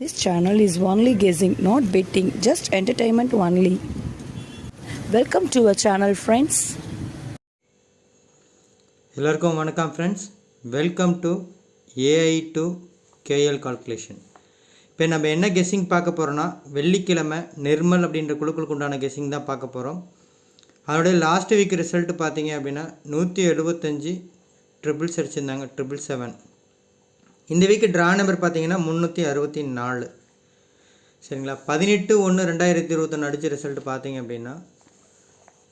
This channel is only guessing, not betting, just entertainment only. Welcome to a channel friends எல்லோருக்கும் வணக்கம் friends welcome to AI to KL calculation இப்போ நம்ம என்ன guessing பார்க்க போகிறோன்னா வெள்ளிக்கிழமை நிர்மல் அப்படின்ற குழுக்களுக்கு உண்டான கெஸ்ஸிங் தான் பார்க்க போகிறோம் அதனுடைய லாஸ்ட் வீக் ரிசல்ட் பார்த்தீங்க அப்படின்னா நூற்றி எழுபத்தஞ்சி ட்ரிபிள்ஸ் அடிச்சிருந்தாங்க ட்ரிபிள் செவன் இந்த வீக்கு ட்ரா நம்பர் பார்த்தீங்கன்னா முந்நூற்றி அறுபத்தி நாலு. சரிங்களா? பதினெட்டு ஒன்று ரெண்டாயிரத்தி இருபத்தொன்று அடித்த ரிசல்ட் பார்த்தீங்க அப்படின்னா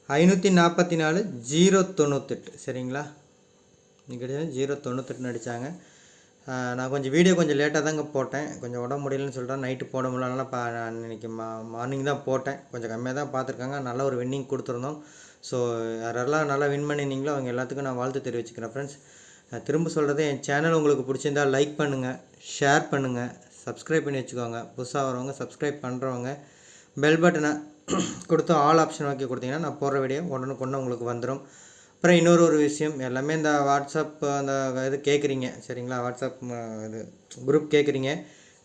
ஐநூற்றி நாற்பத்தி நாலு ஜீரோ தொண்ணூத்தெட்டு. சரிங்களா? இங்கே ஜீரோ தொண்ணூத்தெட்டு அடித்தாங்க நான் கொஞ்சம் வீடியோ கொஞ்சம் லேட்டாக தாங்க போட்டேன். கொஞ்சம் உடம்பு முடியலன்னு சொல்லிட்டு நைட்டு போட முடியலனால பா நான் இன்னைக்கு மா மார்னிங் தான் போட்டேன். கொஞ்சம் கம்மியாக தான் பார்த்துருக்காங்க. நல்ல ஒரு வின்னிங் கொடுத்துருந்தோம். ஸோ யாரெல்லாம் நல்லா வின் பண்ணியிருந்தீங்களோ அவங்க எல்லாத்துக்கும் நான் வாழ்த்து தெரிவிச்சுக்கிறேன் ஃப்ரெண்ட்ஸ் நான் திரும்ப சொல்கிறது என் சேனல் உங்களுக்கு பிடிச்சிருந்தா லைக் பண்ணுங்கள் ஷேர் பண்ணுங்கள் சப்ஸ்கிரைப் பண்ணி வச்சுக்கோங்க. புதுசாக வரவங்க சப்ஸ்கிரைப் பண்ணுறவங்க பெல் பட்டனை கொடுத்து ஆல் ஆப்ஷன் வாக்கி கொடுத்தீங்கன்னா நான் போடுற வீடியோ உடனுக்குடனே உங்களுக்கு வந்துடும் அப்புறம் இன்னொரு ஒரு விஷயம் எல்லாமே இந்த வாட்ஸ்அப் அந்த இது கேட்குறீங்க சரிங்களா? வாட்ஸ்அப் இது குரூப் கேட்குறீங்க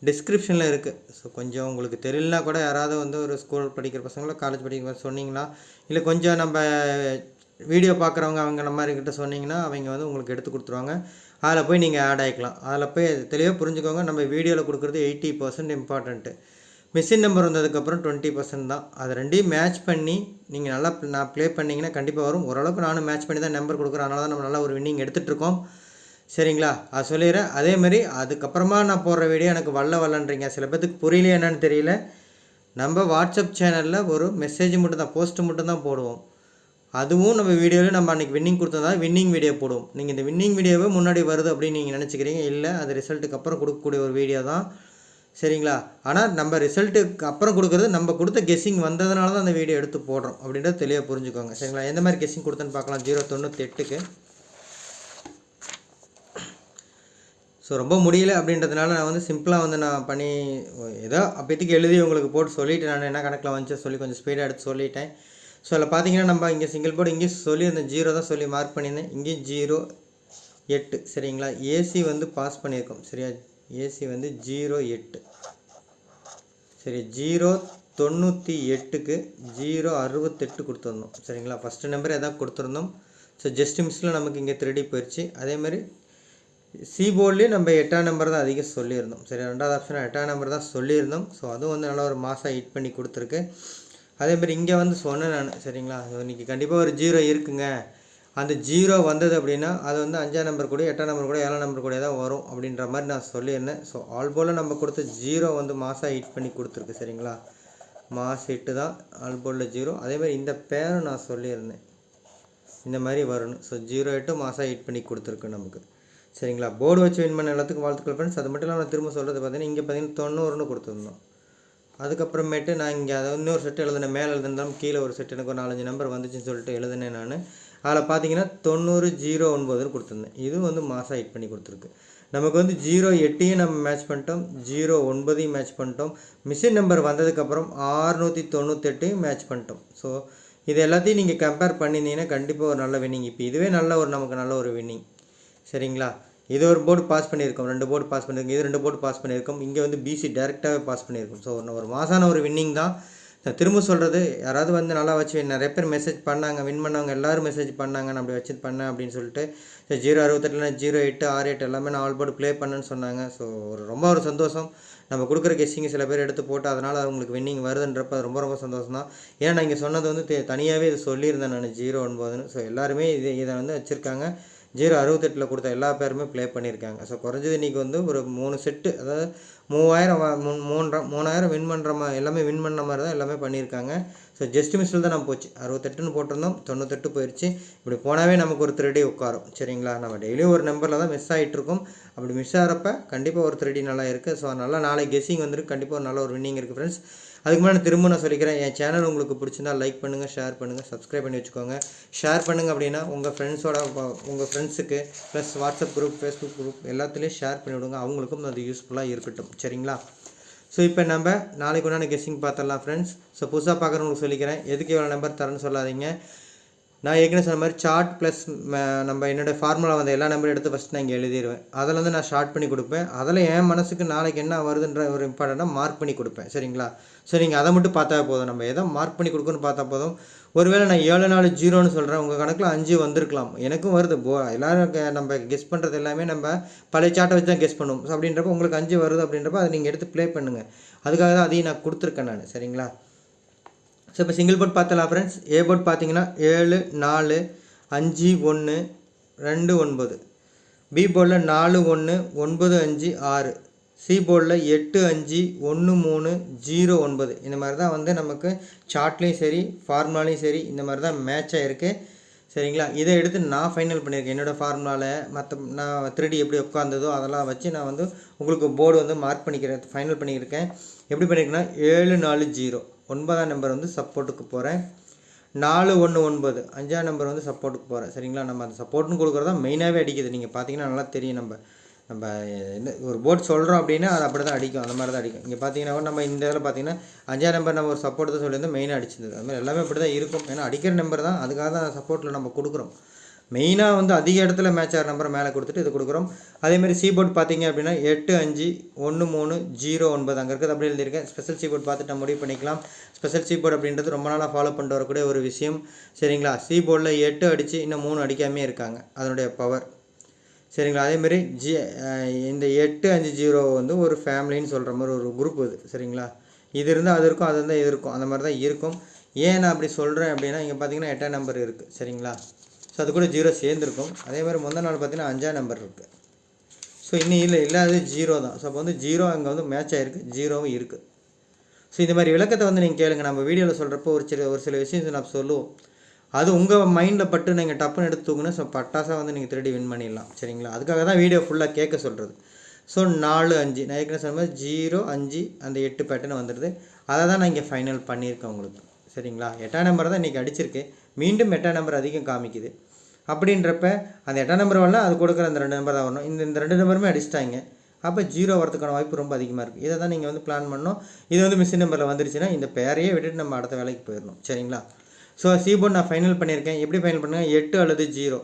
டிஸ்கிரிப்ஷனில் இருக்குது ஸோ கொஞ்சம் உங்களுக்கு தெரியலனா கூட யாராவது வந்து ஒரு ஸ்கூல் படிக்கிற பசங்களோ காலேஜ் படிக்கிற பசங்க சொன்னீங்களா இல்லை கொஞ்சம் நம்ம வீடியோ பார்க்குறவங்க அவங்க நம்ம மாதிரி கிட்ட சொன்னீங்கன்னா அவங்க வந்து உங்களுக்கு எடுத்து கொடுத்துருவாங்க. அதில் போய் நீங்கள் ஆட் ஆகிக்கலாம் அதில் போய் தெளிவாக புரிஞ்சுக்கோங்க நம்ம வீடியோவில் கொடுக்குறது eighty percent important machine number வந்ததுக்கப்புறம் டுவெண்ட்டி பர்சன்ட் தான். அது ரெண்டையும் மேட்ச் பண்ணி நீங்கள் நல்லா நான் ப்ளே பண்ணிங்கன்னா கண்டிப்பாக வரும். ஓரளவுக்கு நானும் மேட்ச் பண்ணி தான் நம்பர் கொடுக்குறேன். அதனால தான் நம்ம நல்லா ஒரு வின்னிங் எடுத்துகிட்ருக்கோம் சரிங்களா? அது சொல்லிடுறேன். அதேமாதிரி அதுக்கப்புறமா நான் போடுற வீடியோ எனக்கு வல்ல வல்லன்றீங்க. சில பேர்த்துக்கு புரியலையே என்னன்னு தெரியல. நம்ம வாட்ஸ்அப் சேனலில் ஒரு மெசேஜ் மட்டும் தான் போஸ்ட்டு மட்டும் தான் போடுவோம். அதுவும் நம்ம வீடியோவில் நம்ம அன்றைக்கி வின்னிங் கொடுத்ததா வின்னிங் வீடியோ போடுவோம். நீங்கள் இந்த வின்னிங் வீடியோவே முன்னாடி வருது அப்படின்னு நீங்கள் நினச்சிக்கிறீங்க? இல்லை அது ரிசல்ட்டுக்கு அப்புறம் கொடுக்கக்கூடிய ஒரு வீடியோ தான். சரிங்களா? ஆனால் நம்ம ரிசல்ட்டுக்கு அப்புறம் கொடுக்குறது நம்ம கொடுத்த கெஸ்ஸிங் வந்ததுனால தான் அந்த வீடியோ எடுத்து போடுறோம் அப்படின்றத தெளிவாக புரிஞ்சுக்கோங்க. சரிங்களா? எந்த மாதிரி கெஸ்ஸிங் கொடுத்தேன்னு பார்க்கலாம். ஜீரோ தொண்ணூற்றி எட்டுக்கு ஸோ ரொம்ப முடியல அப்படின்றதுனால நான் வந்து சிம்பிளாக வந்து நான் பண்ணி ஏதோ அப்போத்துக்கு எழுதி உங்களுக்கு போட்டு சொல்லிவிட்டு நான் என்ன கணக்கில் வந்துச்சு சொல்லி கொஞ்சம் ஸ்பீடாக எடுத்து சொல்லிட்டேன். ஸோ அதில் பார்த்தீங்கன்னா நம்ம இங்கே சிங்கிள் போர்டு இங்கேயும் சொல்லியிருந்தேன் ஜீரோ தான் சொல்லி மார்க் பண்ணியிருந்தேன். இங்கேயும் ஜீரோ எட்டு சரிங்களா? ஏசி வந்து பாஸ் பண்ணியிருக்கோம் சரியா? ஏசி வந்து ஜீரோ எட்டு சரி ஜீரோ தொண்ணூற்றி எட்டுக்கு ஜீரோ அறுபத்தெட்டு கொடுத்துருந்தோம் சரிங்களா? ஃபஸ்ட்டு நம்பர் எதாவது கொடுத்துருந்தோம். ஸோ ஜஸ்ட் மிஸ்ஸில் நமக்கு இங்கே திருடி போயிடுச்சு அதேமாதிரி சி போர்ட்லேயும் நம்ம எட்டாம் நம்பர் தான் அதிகம் சொல்லியிருந்தோம் சரி ரெண்டாவது ஆப்ஷன் எட்டாம் நம்பர் தான் சொல்லியிருந்தோம். ஸோ அதுவும் வந்து நல்லா ஒரு மாதம் ஹிட் பண்ணி கொடுத்துருக்கு. அதே மாதிரி இங்கே வந்து சொன்னேன் நான் சரிங்களா? ஸோ இன்றைக்கி கண்டிப்பாக ஒரு ஜீரோ இருக்குங்க. அந்த ஜீரோ வந்தது அப்படின்னா அது வந்து அஞ்சாம் நம்பர் கூட எட்டாம் நம்பர் கூட ஏழாம் நம்பர் கூட தான் வரும் அப்படின்ற மாதிரி நான் சொல்லியிருந்தேன். ஸோ ஆல் போல் நம்ம கொடுத்த ஜீரோ வந்து மாதம் ஹிட் பண்ணி கொடுத்துருக்கு சரிங்களா? மாஸ் ஹிட்டு தான் ஆல் போலில் ஜீரோ. அதேமாதிரி இந்த பேரும் நான் சொல்லியிருந்தேன். இந்த மாதிரி வரணும். ஸோ ஜீரோ எட்டு மாதம் ஹிட் பண்ணி கொடுத்துருக்கு நமக்கு. சரிங்களா? போர்டு வச்சு வின் பண்ண எல்லாத்துக்கும் வாழ்த்துக்கள் ஃப்ரெண்ட்ஸ் அது மட்டும் இல்லாமல் நான் திரும்ப சொல்கிறது பார்த்தீங்கன்னா இங்கே பார்த்தீங்கன்னா தொண்ணூறுன்னு கொடுத்துருந்தோம். அதுக்கப்புறமேட்டு நான் இங்கே அதை இன்னொரு செட்டு எழுதினேன். மேலே எழுதுனாலும் கீழே ஒரு செட் எனக்கு ஒரு நாலஞ்சு நம்பர் வந்துச்சுன்னு சொல்லிட்டு எழுதினேன் நான். அதில் பார்த்தீங்கன்னா தொண்ணூறு ஜீரோ ஒன்பதுன்னு கொடுத்துருந்தேன். இது வந்து மாதம் ஹிட் பண்ணி கொடுத்துருக்கு. நமக்கு வந்து ஜீரோ எட்டையும் நம்ம மேட்ச் பண்ணிட்டோம். ஜீரோ ஒன்பதையும் மேட்ச் பண்ணிட்டோம். மிஷின் நம்பர் வந்ததுக்கப்புறம் ஆறுநூற்றி தொண்ணூத்தெட்டையும் மேட்ச் பண்ணிட்டோம். ஸோ இது எல்லாத்தையும் நீங்கள் கம்பேர் பண்ணியிருந்தீங்கன்னா கண்டிப்பாக ஒரு நல்ல வின்னிங் இப்போ இதுவே நல்ல ஒரு நமக்கு நல்ல ஒரு வின்னிங் சரிங்களா? இது ஒரு போர்டு பாஸ் பண்ணியிருக்கோம். ரெண்டு போர்டு பாஸ் பண்ணியிருக்கோம். இது ரெண்டு போர்டு பாஸ் பண்ணியிருக்கோம். இங்கே வந்து பிசி டேரெக்டாகவே பாஸ் பண்ணியிருக்கோம். ஸோ ஒன்று ஒரு மாசான ஒரு வின்னிங் தான். நான் திரும்ப சொல்கிறது யாராவது வந்து நல்லா வச்சு நிறைய பேர் மெசேஜ் பண்ணாங்க வின் பண்ணவங்க எல்லாரும் மெசேஜ் பண்ணாங்க நான் அப்படி வச்சு பண்ணேன் அப்படின்னு சொல்லிட்டு ஜீரோ அறுபத்தெட்டுல ஜீரோ எட்டு ஆறு எட்டு எல்லாமே நான் ஆல் போர்டு ப்ளே பண்ணேன்னு சொன்னாங்க. ஸோ ஒரு ரொம்ப ஒரு சந்தோஷம். நம்ம கொடுக்குற கெஸ்டிங்கை சில பேர் எடுத்து போட்டு அதனால் அவங்களுக்கு வின்னிங் வருதுன்றப்ப அது ரொம்ப ரொம்ப சந்தோஷம் தான் ஏன்னா நான் இங்கே சொன்னது வந்து தனியாகவே இது சொல்லியிருந்தேன் நான் ஜீரோ ஒன்பதுன்னு. ஸோ எல்லாருமே இது இதை வந்து வச்சுருக்காங்க. ஜீரோ அறுபத்தெட்டில் கொடுத்த எல்லா பேருமே ப்ளே பண்ணியிருக்காங்க. ஸோ குறைஞ்சது இன்றைக்கி வந்து ஒரு மூணு செட்டு அதாவது மூவாயிரம் மூன்றரை மூணாயிரம் வின் பண்ணுற மாதிரி எல்லாமே வின் பண்ண மாதிரி தான் எல்லாமே பண்ணியிருக்காங்க. ஸோ ஜஸ்ட் மிஸ்ஸில் தான் நம்ம போச்சு. அறுபத்தெட்டுன்னு போட்டிருந்தோம் தொண்ணூத்தெட்டு போயிடுச்சு இப்படி போனாவே நமக்கு ஒரு த்ரெடி உட்காரும். சரிங்களா? நம்ம டெய்லியும் ஒரு நம்பரில் தான் மிஸ் ஆகிட்டு இருக்கோம் அப்படி மிஸ் ஆகிறப்ப கண்டிப்பாக ஒரு த்ரெடி நல்லா இருக்குது ஸோ நல்லா நாளைக்கு கெஸ்ஸிங் வந்துருக்கு. கண்டிப்பாக ஒரு நல்ல ஒரு வின்னிங் இருக்குது ஃப்ரெண்ட்ஸ் அதுக்கு முன்னாடி திரும்ப நான் சொல்லிக்கிறேன் என் சேனல் உங்களுக்கு பிடிச்சிருந்தா லைக் பண்ணுங்கள் ஷேர் பண்ணுங்கள் சப்ஸ்கிரைப் பண்ணி வச்சுக்கோங்க. ஷேர் பண்ணுங்கள் அப்படின்னா உங்கள் ஃப்ரெண்ட்ஸோட உங்கள் ஃப்ரெண்ட்ஸுக்கு plus WhatsApp group Facebook group எல்லாத்துலேயும் ஷேர் பண்ணி விடுங்க. அவங்களுக்கும் அது யூஸ்ஃபுல்லாக இருக்கட்டும். சரிங்களா? ஸோ இப்போ நம்ம நாளைக்கு உண்டான கெஸ்ஸிங் பார்த்துடலாம் ஃப்ரெண்ட்ஸ் ஸோ புதுசாக பார்க்குறவங்களுக்கு சொல்லிக்கிறேன். எதுக்கு எவ்வளோ நம்பர் தரேன்னு சொல்லாதீங்க. நான் ஏற்கனவே சொன்ன மாதிரி சார்ட் ப்ளஸ் நம்ம என்னோட ஃபார்முலா வந்த எல்லா நம்பரும் எடுத்து ஃபஸ்ட் நான் இங்கே எழுதிடுவேன் அதில் வந்து நான் ஷார்ட் பண்ணி கொடுப்பேன். அதில் என் மனசுக்கு நாளைக்கு என்ன வருதுன்ற ஒரு இம்பார்ட்டண்ட்டாக மார்க் பண்ணி கொடுப்பேன். சரிங்களா? ஸோ நீங்கள் அதை மட்டும் பார்த்தா போதும். நம்ம எதை மார்க் பண்ணி கொடுக்குன்னு பார்த்தா போதும். ஒருவேளை நான் ஏழு நாலு ஜீரோன்னு சொல்கிறேன் உங்கள் கணக்கில் அஞ்சு வந்திருக்கலாம். எனக்கும் வருது. போ எல்லோரும் நம்ம கெஸ் பண்ணுறது எல்லாமே நம்ம பழைய சார்ட்டை வச்சு தான் கெஸ் பண்ணுவோம் ஸோ அப்படின்றப்ப உங்களுக்கு அஞ்சு வருது அப்படின்றப்ப அதை நீங்கள் எடுத்து ப்ளே பண்ணுங்கள் அதுக்காக தான் அதையும் நான் கொடுத்துருக்கேன் நான். சரிங்களா? ஸோ இப்போ சிங்கிள் போர்ட் பார்த்தலாம் ஃப்ரெண்ட்ஸ் ஏ போர்ட் பார்த்தீங்கன்னா ஏழு நாலு அஞ்சு ஒன்று ரெண்டு ஒன்பது. பி போர்டில் நாலு ஒன்று ஒன்பது அஞ்சு ஆறு. சி போர்டில் எட்டு அஞ்சு ஒன்று மூணு ஜீரோ ஒன்பது. இந்த மாதிரி தான் வந்து நமக்கு சார்ட்லேயும் சரி ஃபார்முலாலையும் சரி இந்த மாதிரி தான் மேட்ச் ஆகிருக்கு சரிங்களா? இதை எடுத்து நான் ஃபைனல் பண்ணியிருக்கேன். என்னோடய ஃபார்முலாவில் மற்ற நான் திருடி எப்படி உட்காந்ததோ அதெல்லாம் வச்சு நான் வந்து உங்களுக்கு போர்டு வந்து மார்க் பண்ணிக்கிறேன் ஃபைனல் பண்ணியிருக்கேன். எப்படி பண்ணியிருக்கேன்னா ஏழு நாலு ஜீரோ. ஒன்பதாம் நம்பர் வந்து சப்போர்ட்டுக்கு போகிறேன் நாலு ஒன்று ஒன்பது. அஞ்சாம் நம்பர் வந்து சப்போர்ட்டுக்கு போகிறேன் சரிங்களா? நம்ம அந்த சப்போர்ட்னு கொடுக்குறதா மெயினாகவே அடிக்குது. நீங்கள் பார்த்தீங்கன்னா நல்லா தெரியும் நம்ம நம்ம என்ன ஒரு போர்ட் சொல்கிறோம் அப்படின்னா அது அப்படி தான் அடிக்கும். அந்த மாதிரி தான் அடிக்கும். இங்கே பார்த்தீங்கன்னா கூட நம்ம இந்த இதில் பார்த்தீங்கன்னா அஞ்சாம் நம்பர் நம்ம ஒரு சப்போர்ட் தான் சொல்லியிருந்தோம் மெயினாக அடிச்சிருந்தது. அது மாதிரி எல்லாமே அப்படி தான் இருக்கும். ஏன்னா அடிக்கிற நம்பர் தான். அதுக்காக தான் சப்போர்ட்டில் நம்ம கொடுக்குறோம். மெயினாக வந்து அதிக இடத்துல மேட்ச் ஆகிற நம்பரை மேலே கொடுத்துட்டு இது கொடுக்குறோம். அதேமாதிரி சீபோர்ட் பார்த்தீங்க அப்படின்னா எட்டு அஞ்சு ஒன்று மூணு ஜீரோ ஒன்பது அங்கே இருக்கிறது அப்படி எழுதியிருக்கேன். ஸ்பெஷல் சீபோர்ட் பார்த்துட்டு நம்ம முடிவு பண்ணிக்கலாம். ஸ்பெஷல் சீபோர்ட் அப்படின்றது ரொம்ப நாளாக ஃபாலோ பண்ணிட்டு வரக்கூடிய ஒரு விஷயம். சரிங்களா? சீபோர்டில் எட்டு அடித்து இன்னும் மூணு அடிக்காமே இருக்காங்க. அதனுடைய பவர் சரிங்களா? அதேமாரி ஜி இந்த எட்டு அஞ்சு ஜீரோ வந்து ஒரு ஃபேமிலின்னு சொல்கிற மாதிரி ஒரு குரூப் இது. சரிங்களா? இது இருந்தால் அது இருக்கும் அது இருந்தால் இது இருக்கும். அந்த மாதிரி தான் இருக்கும். ஏன் நான் அப்படி சொல்கிறேன் அப்படின்னா இங்கே பார்த்தீங்கன்னா எட்டாம் நம்பர் இருக்குது சரிங்களா? ஸோ அது கூட ஜீரோ சேர்ந்துருக்கும். அதே மாதிரி முந்தின நாள் பார்த்தீங்கன்னா அஞ்சாம் நம்பர் இருக்குது ஸோ இன்னும் இல்லை இல்லாதது ஜீரோ தான். ஸோ அப்போ வந்து ஜீரோ அங்கே வந்து மேட்ச் ஆகிருக்கு ஜீரோவும் இருக்குது ஸோ இந்த மாதிரி விளக்கத்தை வந்து நீங்கள் கேளுங்க. நம்ம வீடியோவில் சொல்கிறப்போ ஒரு சில ஒரு சில விஷயம் நம்ம சொல்லுவோம். அது உங்கள் மைண்டில் பட்டு நீங்கள் டப்புன்னு எடுத்து தூக்குனா ஸோ பட்டாசாக வந்து நீங்கள் திருடி வின் பண்ணிடலாம். சரிங்களா? அதுக்காக தான் வீடியோ ஃபுல்லாக கேட்க சொல்கிறது ஸோ நாலு அஞ்சு. நான் ஏற்கனவே சொன்ன மாதிரி ஜீரோ அஞ்சு அந்த எட்டு பேட்டர்ன் வந்துடுது. அதை தான் நான் இங்கே ஃபைனல் பண்ணியிருக்கேன் உங்களுக்கு. சரிங்களா? எட்டாம் நம்பர் தான் இன்றைக்கி அடிச்சிருக்கு. மீண்டும் எட்டாம் நம்பர் அதிகம் காமிக்குது. அப்படின்றப்ப அந்த எட்டாம் நம்பர் வரல அது கொடுக்குற அந்த ரெண்டு நம்பர் தான் வரணும். இந்த இந்த ரெண்டு நம்பருமே அடிச்சிட்டாங்க. அப்போ ஜீரோ வரதுக்கான வாய்ப்பு ரொம்ப அதிகமாக இருக்குது இதை தான் நீங்கள் வந்து பிளான் பண்ணணும். இது வந்து மிஷின் நம்பரில் வந்துருச்சுன்னா இந்த பேரையே விட்டுட்டு நம்ம அடுத்த வேலைக்கு போயிடணும். சரிங்களா? ஸோ சிபோர்ட் நான் ஃபைனல் பண்ணியிருக்கேன். எப்படி ஃபைனல் பண்ணுங்க எட்டு அல்லது ஜீரோ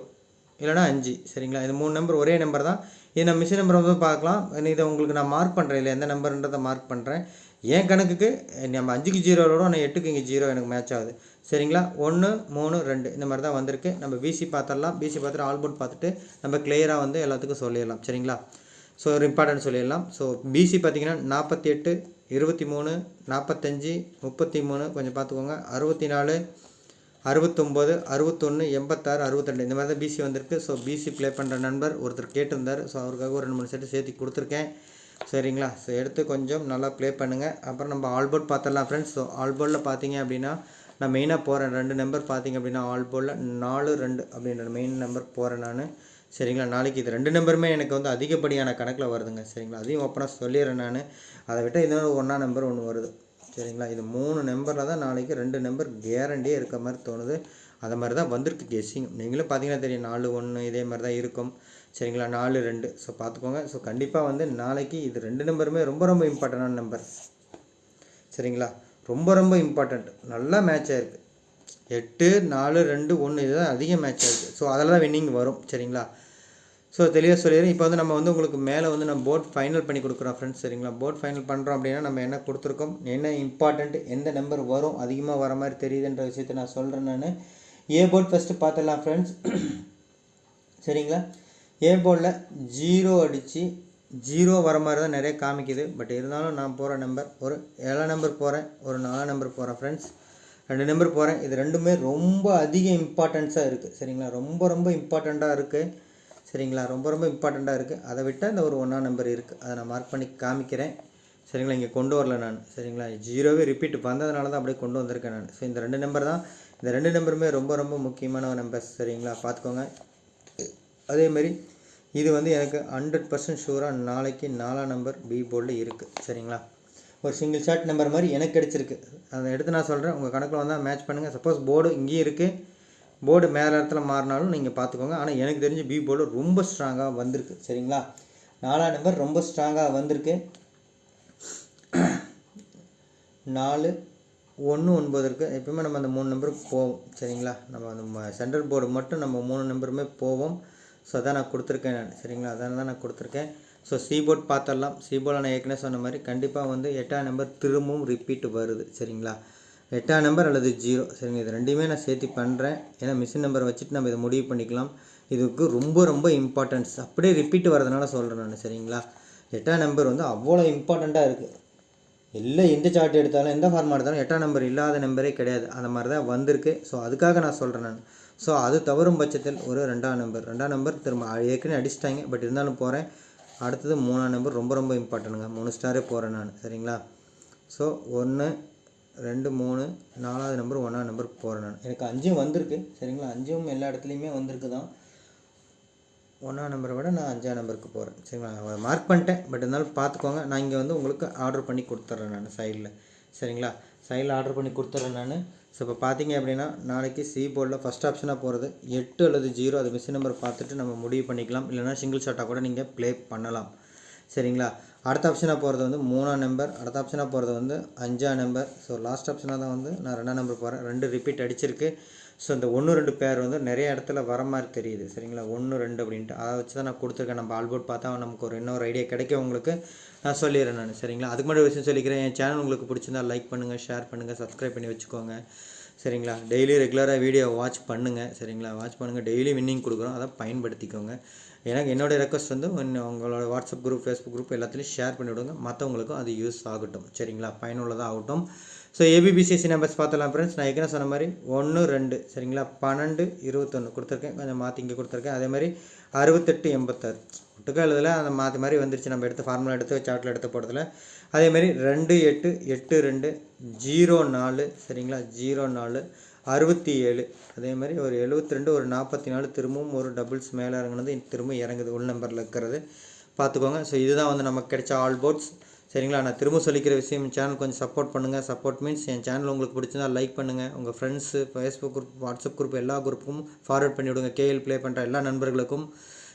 இல்லைனா அஞ்சு. சரிங்களா? இது மூணு நம்பர் ஒரே நம்பர் தான். இது நான் மிஷின் நம்பர் வந்து பார்க்கலாம். இதை உங்களுக்கு நான் மார்க் பண்ணுறேன் இல்லை எந்த நம்பர்ன்றதை மார்க் பண்ணுறேன் என் கணக்குக்கு? நம்ம அஞ்சுக்கு ஜீரோவோட நான் எட்டுக்கு இங்கே ஜீரோ எனக்கு மேட்ச் ஆகுது. சரிங்களா? ஒன்று மூணு ரெண்டு இந்த மாதிரி தான் வந்திருக்கு. நம்ம பிசி பார்த்துடலாம். பிசி பார்த்துட்டு ஆல்போர்ட் பார்த்துட்டு நம்ம கிளியராக வந்து எல்லாத்துக்கும் சொல்லிடலாம். சரிங்களா? ஸோ ஒரு இம்பார்ட்டன்ட் சொல்லிடலாம். ஸோ பிசி பார்த்தீங்கன்னா நாற்பத்தி எட்டு இருபத்தி மூணு நாற்பத்தஞ்சு முப்பத்தி மூணு கொஞ்சம் பார்த்துக்கோங்க. அறுபத்தி நாலு அறுபத்தொம்போது அறுபத்தொன்று எண்பத்தாறு அறுபத்தெண்டு இந்த மாதிரி தான் பிசி வந்திருக்கு. ஸோ பிசி ப்ளே பண்ணுற நண்பர் ஒருத்தர் கேட்டிருந்தார். ஸோ அவருக்காக ஒரு ரெண்டு மூணு செட்டு சேர்த்து கொடுத்துருக்கேன். சரிங்களா? ஸோ எடுத்து கொஞ்சம் நல்லா ப்ளே பண்ணுங்கள் அப்புறம் நம்ம ஆல்போர்ட் பார்த்துடலாம் ஃப்ரெண்ட்ஸ் ஸோ ஆல்போர்டில் பார்த்தீங்க அப்படின்னா நான் மெயினாக போகிறேன் ரெண்டு நம்பர் பார்த்தீங்க அப்படின்னா ஆல்போர்டில் நாலு ரெண்டு அப்படின்ற மெயின் நம்பர் போகிறேன் நான். சரிங்களா? நாளைக்கு இது ரெண்டு நம்பருமே எனக்கு வந்து அதிகப்படியான கணக்கில் வருதுங்க. சரிங்களா? அதையும் ஓப்பனாக சொல்லிடுறேன் நான். அதை விட்டால் இன்னொரு ஒன்றா நம்பர் ஒன்று வருது. சரிங்களா? இது மூணு நம்பரில் தான் நாளைக்கு ரெண்டு நம்பர் கேரண்டியே இருக்க மாதிரி தோணுது. அதை மாதிரி தான் வந்திருக்கு கெஸ்ஸிங் நீங்களும் பார்த்தீங்கன்னா தெரியும் நாலு ஒன்று இதே மாதிரி தான் இருக்கும். சரிங்களா? நாலு ரெண்டு. ஸோ பார்த்துக்கோங்க. ஸோ கண்டிப்பாக வந்து நாளைக்கு இது ரெண்டு நம்பருமே ரொம்ப ரொம்ப இம்பார்ட்டண்டான நம்பர். சரிங்களா? ரொம்ப ரொம்ப இம்பார்ட்டண்ட் நல்லா மேட்ச் ஆயிருக்கு. எட்டு நாலு ரெண்டு ஒன்று இதுதான் அதிக மேட்ச் ஆயிருக்கு. ஸோ அதில் தான் வின்னிங் வரும். சரிங்களா? ஸோ தெளிவாக சொல்லிடுறேன். இப்போ வந்து நம்ம வந்து உங்களுக்கு மேலே வந்து நம்ம போர்ட் ஃபைனல் பண்ணி கொடுக்குறோம் ஃப்ரெண்ட்ஸ் சரிங்களா? போர்ட் ஃபைனல் பண்ணுறோம் அப்படின்னா நம்ம என்ன கொடுத்துருக்கோம்? என்ன இம்பார்ட்டண்ட் எந்த நம்பர் வரும் அதிகமாக வர மாதிரி தெரியுதுன்ற விஷயத்தை நான் சொல்கிறேன் நான். ஏ போர்ட் ஃபஸ்ட்டு பார்த்துடலாம் ஃப்ரெண்ட்ஸ் சரிங்களா? ஏ போர்டில் ஜீரோ அடித்து ஜீரோ வர மாதிரி தான் நிறைய காமிக்குது. பட் இருந்தாலும் நான் போகிற நம்பர் ஒரு ஏழாம் நம்பர் போகிறேன் ஒரு நாலாம் நம்பர் போகிறேன் ஃப்ரெண்ட்ஸ் ரெண்டு நம்பர் போகிறேன் இது ரெண்டுமே ரொம்ப அதிக இம்பார்ட்டன்ஸாக இருக்குது சரிங்களா? ரொம்ப ரொம்ப இம்பார்ட்டண்ட்டாக இருக்குது சரிங்களா? ரொம்ப ரொம்ப இம்பார்ட்டண்ட்டாக இருக்குது அதை விட்டால் இந்த ஒரு ஒன்றாம் நம்பர் இருக்குது அதை நான் மார்க் பண்ணி காமிக்கிறேன். சரிங்களா? இங்கே கொண்டு வரல நான். சரிங்களா? ஜீரோவே ரிப்பீட் வந்ததுனால தான் அப்படியே கொண்டு வந்திருக்கேன் நான். ஸோ இந்த ரெண்டு நம்பர் தான். இந்த ரெண்டு நம்பருமே ரொம்ப ரொம்ப முக்கியமான நம்பர் சரிங்களா? பார்த்துக்கோங்க. அதேமாரி இது வந்து எனக்கு ஹண்ட்ரட் பர்சன்ட் ஷூராக நாளைக்கு நாலாம் நம்பர் பி போர்டில் இருக்குது சரிங்களா? ஒரு சிங்கிள் ஷாட் நம்பர் மாதிரி எனக்கு கிடச்சிருக்கு. அதை எடுத்து நான் சொல்கிறேன் உங்கள் கணக்கில் வந்தால் மேட்ச் பண்ணுங்கள் சப்போஸ் போர்டு இங்கேயும் இருக்குது போர்டு மேலே இடத்துல மாறினாலும் நீங்கள் பார்த்துக்கோங்க ஆனால் எனக்கு தெரிஞ்சு பி போர்டு ரொம்ப ஸ்ட்ராங்காக வந்திருக்கு. சரிங்களா? நாலாம் நம்பர் ரொம்ப ஸ்ட்ராங்காக வந்திருக்கு. நாலு ஒன்று ஒன்பது இருக்குது எப்பயுமே நம்ம அந்த மூணு நம்பருக்கு போவோம். சரிங்களா? நம்ம அந்த சென்ட்ரல் போர்டு மட்டும் நம்ம மூணு நம்பருமே போவோம். ஸோ அதான் நான் கொடுத்துருக்கேன் நான். சரிங்களா? அதான் தான் நான் கொடுத்துருக்கேன். ஸோ சீபோர்ட் பார்த்துடலாம் சீபோர்டில் நான் ஏற்கனவே சொன்ன மாதிரி கண்டிப்பாக வந்து எட்டாம் நம்பர் திரும்பவும் ரிப்பீட் வருது. சரிங்களா? எட்டாம் நம்பர் அல்லது ஜீரோ சரிங்க இது ரெண்டுமே நான் சேர்த்து பண்ணுறேன் ஏன்னா மிஷின் நம்பரை வச்சுட்டு நம்ம இதை முடிவு பண்ணிக்கலாம். இதுக்கு ரொம்ப ரொம்ப இம்பார்ட்டன்ஸ் அப்படியே ரிப்பீட் வரதுனால சொல்கிறேன் நான். சரிங்களா? எட்டாம் நம்பர் வந்து அவ்வளோ இம்பார்ட்டண்ட்டாக இருக்குது இல்லை எந்த சார்ட் எடுத்தாலும் எந்த ஃபார்மாக எடுத்தாலும் எட்டாம் நம்பர் இல்லாத நம்பரே கிடையாது. அந்த மாதிரி தான் வந்திருக்கு. ஸோ அதுக்காக நான் சொல்கிறேன் நான். ஸோ அது தவறும் பட்சத்தில் ஒரு ரெண்டாம் நம்பர் ரெண்டாம் நம்பர் திரும்ப ஏற்கனவே அடிச்சிட்டாங்க. பட் இருந்தாலும் போகிறேன் அடுத்தது மூணாம் நம்பர் ரொம்ப ரொம்ப இம்பார்ட்டனுங்க மூணு ஸ்டாரே போகிறேன் நான். சரிங்களா? ஸோ ஒன்று ரெண்டு மூணு நாலாவது நம்பர் ஒன்றாம் நம்பர் போகிறேன் நான். எனக்கு அஞ்சும் வந்திருக்கு. சரிங்களா? அஞ்சும் எல்லா இடத்துலையுமே வந்திருக்கு தான் ஒன்றாம் நம்பரை விட நான் அஞ்சாம் நம்பருக்கு போகிறேன் சரிங்களா? மார்க் பண்ணிட்டேன். பட் இருந்தாலும் பார்த்துக்கோங்க. நான் இங்கே வந்து உங்களுக்கு ஆர்டர் பண்ணி கொடுத்துட்றேன் நான் சைடில் சரிங்களா? சைடில் ஆர்டர் பண்ணி கொடுத்துட்றேன் நான். ஸோ இப்போ பார்த்தீங்க அப்படின்னா நாளைக்கு சி போர்டில் ஃபஸ்ட் ஆப்ஷனாக போகிறது எட்டு அல்லது ஜீரோ அது மிஷின் நம்பர் பார்த்துட்டு நம்ம முடிவு பண்ணிக்கலாம். இல்லைனா சிங்கிள் ஷாட்டாக கூட நீங்கள் ப்ளே பண்ணலாம். சரிங்களா? அடுத்த ஆப்ஷனாக போகிறது வந்து மூணாம் நம்பர் அடுத்த ஆப்ஷனாக போகிறது வந்து அஞ்சாம் நம்பர் ஸோ லாஸ்ட் ஆப்ஷனாக தான் வந்து நான் ரெண்டாம் நம்பர் போகிறேன் ரெண்டு ரிப்பீட் அடிச்சிருக்கு. ஸோ இந்த ஒன்று ரெண்டு பேர் வந்து நிறைய இடத்துல வர மாதிரி தெரியுது. சரிங்களா? ஒன்று ரெண்டு அப்படின்ட்டு. அதை வச்சு தான் நான் கொடுத்துருக்கேன். நம்ம ஆல்போர்ட் பார்த்தா நமக்கு ஒரு இன்னொரு ஐடியா கிடைக்கும் உங்களுக்கு. நான் சொல்லிடுறேன் நான். சரிங்களா? அதுக்கு முன்னாடி ஒரு விஷயம் சொல்லிக்கிறேன். என் சேனல் உங்களுக்கு பிடிச்சிருந்தா லைக் பண்ணுங்கள் ஷேர் பண்ணுங்கள் சப்ஸ்கிரைப் பண்ணி வச்சுக்கோங்க. சரிங்களா? டெய்லி ரெகுலராக வீடியோ வாட்ச் பண்ணுங்கள் சரிங்களா? வாட்ச் பண்ணுங்கள் டெய்லி வின்னிங் கொடுக்குறோம். அதை பயன்படுத்திக்கோங்க. எனக்கு என்னோடய ரெக்வஸ்ட் வந்து உங்களோட வாட்ஸ்அப் குரூப் ஃபேஸ்புக் குரூப் எல்லாத்துலேயும் ஷேர் பண்ணிவிடுங்க மற்றவங்களுக்கும் அது யூஸ் ஆகட்டும். சரிங்களா? பயனுள்ளதாக ஆகட்டும். ஸோ ஏபிபிசிஎஸ்சி நம்பர்ஸ் பார்த்துலாம் ஃப்ரெண்ட்ஸ் நான் ஏற்கனவே சொன்ன மாதிரி ஒன்று ரெண்டு சரிங்களா? பன்னெண்டு இருபத்தொன்று கொடுத்துருக்கேன். கொஞ்சம் மாற்றி இங்கே கொடுத்துருக்கேன். அதே மாதிரி அறுபத்தெட்டு எண்பத்தாறு. ஒட்டுக்கா எழுதல அந்த மாற்றி மாதிரி வந்துருச்சு. நம்ம எடுத்து ஃபார்முலா எடுத்து சார்ட்டில் எடுத்து போடுறதுல அதே மாதிரி ரெண்டு எட்டு எட்டு ரெண்டு ஜீரோ நாலு சரிங்களா? ஜீரோ நாலு அறுபத்தி ஏழு அதே மாதிரி ஒரு எழுபத்தி ரெண்டு ஒரு நாற்பத்தி நாலு திரும்பவும் ஒரு டபுள்ஸ் மேலே இறங்குனது திரும்ப இறங்குது. உள் நம்பரில் இருக்கிறது. பார்த்துக்கோங்க. ஸோ இதுதான் வந்து நமக்கு கிடைச்ச ஆல் போர்ட்ஸ் சரிங்களா? நான் திரும்ப சொல்லிக்கிற விஷயம் சேனல் கொஞ்சம் சப்போர்ட் பண்ணுங்கள் சப்போர்ட் மீன்ஸ் என் சேனல் உங்களுக்கு பிடிச்சிருந்தா லைக் பண்ணுங்கள் உங்கள் friends Facebook group WhatsApp group எல்லா குரூப்புக்கும் ஃபார்வர்ட் பண்ணி விடுங்க கேஎல் ப்ளே பண்ணுற எல்லா நண்பர்களுக்கும்.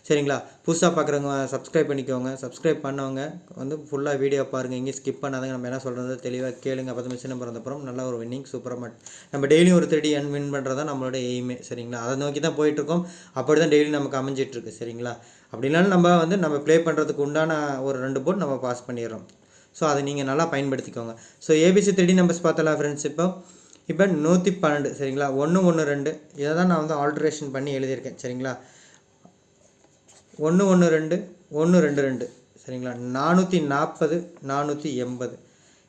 சரிங்களா? புதுசாக பார்க்குறவங்க சப்ஸ்கிரைப் பண்ணிக்கோங்க. சப்ஸ்கிரைப் பண்ணவங்க வந்து ஃபுல்லாக வீடியோ பாருங்கள் எங்கேயும் ஸ்கிப் பண்ணாதங்க. நம்ம என்ன சொல்கிறது தெளிவாக கேளுங்க. பத்து மிஷன் நம்பர் வந்தப்புறம் நல்ல ஒரு வின்னிங் சூப்பராக மட் நம்ம டெய்லியும் ஒரு த்ரீ அன் வின் பண்ணுறது தான் நம்மளோட எய்மே சரிங்களா? அதை நோக்கி தான் போயிட்டுருக்கோம். அப்படி தான் டெய்லி நமக்கு அமைஞ்சிட்ருக்கு சரிங்களா? அப்படின்னாலும் நம்ம வந்து நம்ம ப்ளே பண்ணுறதுக்கு உண்டான ஒரு ரெண்டு போர்ட் நம்ம பாஸ் பண்ணிடுறோம். ஸோ அதை நீங்கள் நல்லா பயன்படுத்திக்கோங்க. ஸோ ஏபிசி த்ரீ நம்பர்ஸ் பார்த்தலாம் ஃப்ரெண்ட்ஸ் இப்போ இப்போ நூற்றி பன்னெண்டு சரிங்களா? ஒன்று ஒன்று ரெண்டு. இதை தான் நான் வந்து ஆல்ட்ரேஷன் பண்ணி எழுதியிருக்கேன் சரிங்களா? ஒன்று ஒன்று ரெண்டு. ஒன்று ரெண்டு ரெண்டு சரிங்களா? நானூற்றி நாற்பது நானூற்றி எண்பது.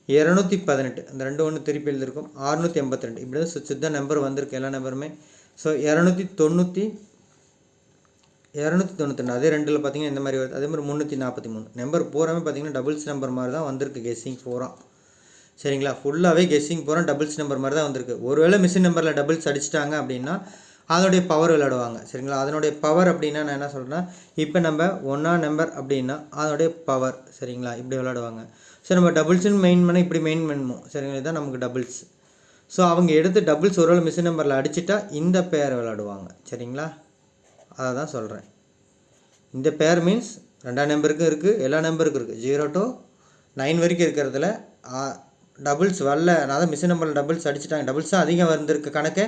இரநூத்தி பதினெட்டு. அந்த ரெண்டு ஒன்று திருப்பி எழுதியிருக்கும். அறுநூற்றி எண்பத்தி ரெண்டு. இப்படி தான் சுத்த நம்பர் வந்திருக்கு எல்லா நம்பருமே ஸோ இரநூத்தி தொண்ணூற்றி இரநூத்தி தொண்ணூற்றி ரெண்டு. அதே ரெண்டில் பார்த்தீங்கன்னா இந்த மாதிரி வருது. அதே மாதிரி முந்நூற்றி நாற்பத்தி மூணு. நம்பர் பூராமே பார்த்தீங்கன்னா டபுள்ஸ் நம்பர் மாதிரி தான் வந்திருக்கு கெஸ்ஸிங் போகிறோம் சரிங்களா? ஃபுல்லாகவே கெஸ்ஸிங் போகிறோம் டபுள்ஸ் நம்பர் மாதிரி தான் வந்திருக்கு. ஒருவேளை மிஷின் நம்பரில் டபுள்ஸ் அடிச்சிட்டாங்க அப்படின்னா அதனுடைய பவர் விளையாடுவாங்க. சரிங்களா? அதனுடைய பவர் அப்படின்னா நான் என்ன சொல்கிறேன்னா இப்போ நம்ம ஒன்றா நம்பர் அப்படின்னா அதனுடைய பவர் சரிங்களா? இப்படி விளையாடுவாங்க. ஸோ நம்ம டபுள்ஸ்னு மெயின் பண்ண இப்படி மெயின் பண்ணுவோம் சரிங்களா? இதுதான் நமக்கு டபுள்ஸ் ஸோ அவங்க எடுத்து டபுள்ஸ் ஒருவேளை மிஷின் நம்பரில் அடிச்சிட்டா இந்த பேர் விளையாடுவாங்க. சரிங்களா? அதை தான் சொல்கிறேன் இந்த பேர் மீன்ஸ் ரெண்டாம் நம்பருக்கும் இருக்குது எல்லா நம்பருக்கும் இருக்குது ஜீரோ டு நைன் வரைக்கும் இருக்கிறதுல டபுள்ஸ் வரல. அதாவது மிஷின் நம்பரில் டபுள்ஸ் அடிச்சிட்டாங்க. டபுள்ஸ் தான் அதிகம் வந்திருக்க கணக்கு.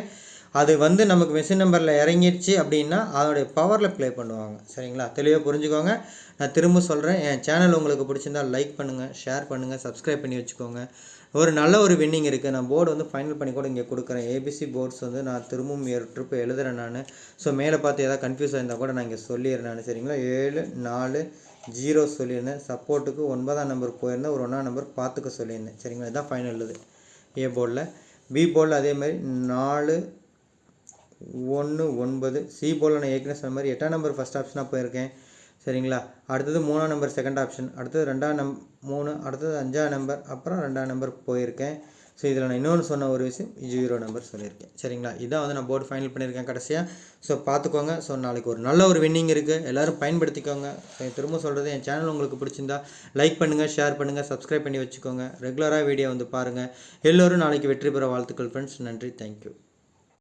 அது வந்து நமக்கு மிஷின் நம்பரில் இறங்கிடுச்சு அப்படின்னா அதனுடைய பவரில் ப்ளே பண்ணுவாங்க. சரிங்களா? தெளிவாக புரிஞ்சுக்கோங்க. நான் திரும்ப சொல்கிறேன் என் சேனல் உங்களுக்கு பிடிச்சிருந்தா லைக் பண்ணுங்கள் ஷேர் பண்ணுங்கள் சப்ஸ்கிரைப் பண்ணி வச்சுக்கோங்க. ஒரு நல்ல ஒரு வின்னிங் இருக்குது நான் போர்டு வந்து ஃபைனல் பண்ணி கூட இங்கே கொடுக்குறேன். ஏபிசி போர்ட்ஸ் வந்து நான் திரும்பவும் ஏழு ட்ரிப்பு எழுதுறேன் நான். ஸோ மேலே பார்த்து ஏதாவது கன்ஃபியூஸ் ஆயிருந்தால் கூட நான் இங்கே சொல்லிடுறேன் நான். சரிங்களா? ஏழு நாலு ஜீரோ சொல்லியிருந்தேன். சப்போர்ட்டுக்கு ஒன்பதாம் நம்பர் போயிருந்தேன். ஒரு ஒன்றாம் நம்பர் பார்த்துக்க சொல்லியிருந்தேன். சரிங்களா? இதுதான் ஃபைனல் இது ஏ போர்டில் பி போர்டில் அதே மாதிரி நாலு ஒன்று ஒன்பது. சி போர்டில் நான் ஏற்கனவே சொன்ன மாதிரி எட்டாம் நம்பர் ஃபஸ்ட் ஆப்ஷனாக போயிருக்கேன். சரிங்களா? அடுத்தது மூணாம் நம்பர் செகண்ட் ஆப்ஷன் அடுத்தது ரெண்டாம் நம் மூணு அடுத்தது அஞ்சாம் நம்பர் அப்புறம் ரெண்டாம் நம்பர் போயிருக்கேன். ஸோ இதில் நான் இன்னொன்று சொன்ன ஒரு விஷயம் ஜீரோ நம்பர் சொல்லியிருக்கேன். சரிங்களா? இதான் வந்து நான் போர்டு ஃபைனல் பண்ணியிருக்கேன் கடைசியாக ஸோ பார்த்துக்கோங்க. ஸோ நாளைக்கு ஒரு நல்ல ஒரு வின்னிங் இருக்குது எல்லோரும் பயன்படுத்திக்கோங்க. ஸோ திரும்ப சொல்கிறது என் சேனல் உங்களுக்கு பிடிச்சிருந்தா லைக் பண்ணுங்கள் ஷேர் பண்ணுங்கள் சப்ஸ்கிரைப் பண்ணி வச்சுக்கோங்க. ரெகுலராக வீடியோ வந்து பாருங்கள் எல்லோரும் நாளைக்கு வெற்றி பெற வாழ்த்துக்கள் ஃப்ரெண்ட்ஸ் நன்றி. தேங்க்யூ